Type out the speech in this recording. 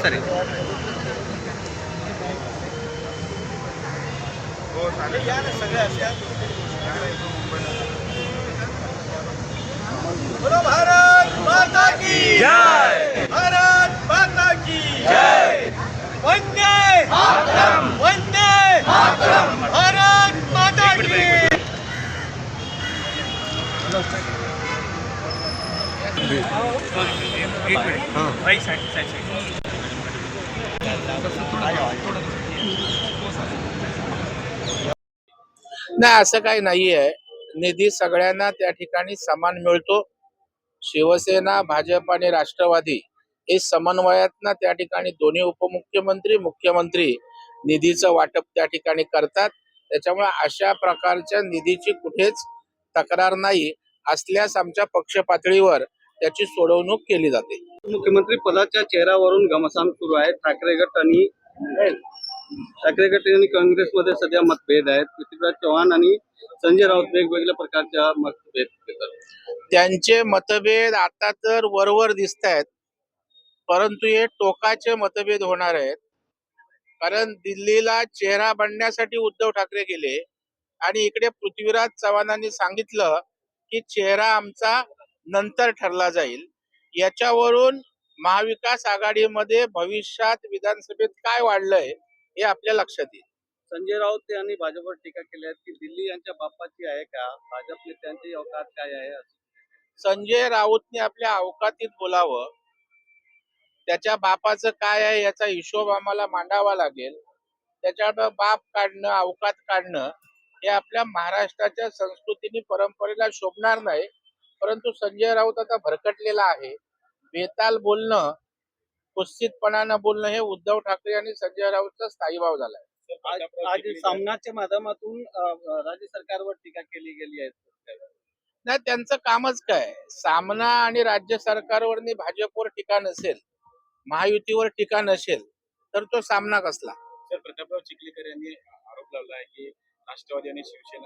Sir बोलो नाही असं काही नाहीये. निधी सगळ्यांना त्या ठिकाणी समान मिळतो. शिवसेना भाजप आणि राष्ट्रवादी हे समन्वयातनं त्या ठिकाणी दोन्ही उपमुख्यमंत्री मुख्यमंत्री निधीचं वाटप त्या ठिकाणी करतात. त्याच्यामुळे अशा प्रकारच्या निधीची कुठेच तक्रार नाही असल्यास आमच्या पक्ष पातळीवर त्याची सोडवणूक केली जाते. मुख्यमंत्री पदाच्या चेहऱ्यावरून घमासान सुरू आहे. ठाकरे गट आणि ठाकरे गट आणि काँग्रेसमध्ये सध्या मतभेद आहेत. पृथ्वीराज चव्हाण आणि संजय राऊत वेगवेगळ्या प्रकारच्या मतभेद त्यांचे मतभेद आता तर वरवर दिसत आहेत. परंतु हे टोकाचे मतभेद होणार आहेत. कारण दिल्लीला चेहरा बनण्यासाठी उद्धव ठाकरे गेले. आणि इकडे पृथ्वीराज चव्हाणांनी सांगितलं की चेहरा आमचा नंतर ठरला जाईल. याच्यावरून महाविकास आघाडीमध्ये भविष्यात विधानसभेत काय वाढलंय हे आपल्या लक्षात येईल. संजय राऊत यांनी भाजपवर टीका केली आहे की दिल्ली यांच्या बापाची आहे का? भाजप नेत्यांची अवकात काय आहे? संजय राऊतने आपल्या अवकातीत बोलावं. त्याच्या बापाचं काय आहे याचा हिशोब आम्हाला मांडावा लागेल. त्याच्यावर बाप काढणं अवकात काढणं हे आपल्या महाराष्ट्राच्या संस्कृतीने परंपरेला शोभणार नाही परंतु संजय राऊत आता भरकटलेला आहे. बेताल बोलणं कुस्तीतपणानं बोलणं हे उद्धव ठाकरे आणि संजय राऊतचा स्थायी भाव झालाय आज आज सामनाच्या माध्यमातून राज्य सरकारवर टीका केली गेली आहे. नाही त्यांचं कामच काय? सामना आणि राज्य सरकारवर भाजपवर टीका नसेल महायुतीवर टीका नसेल तर तो सामना कसला? सर प्रतापराव चिखलीकर यांनी आरोप लावला आहे की राष्ट्रवादी आणि शिवसेना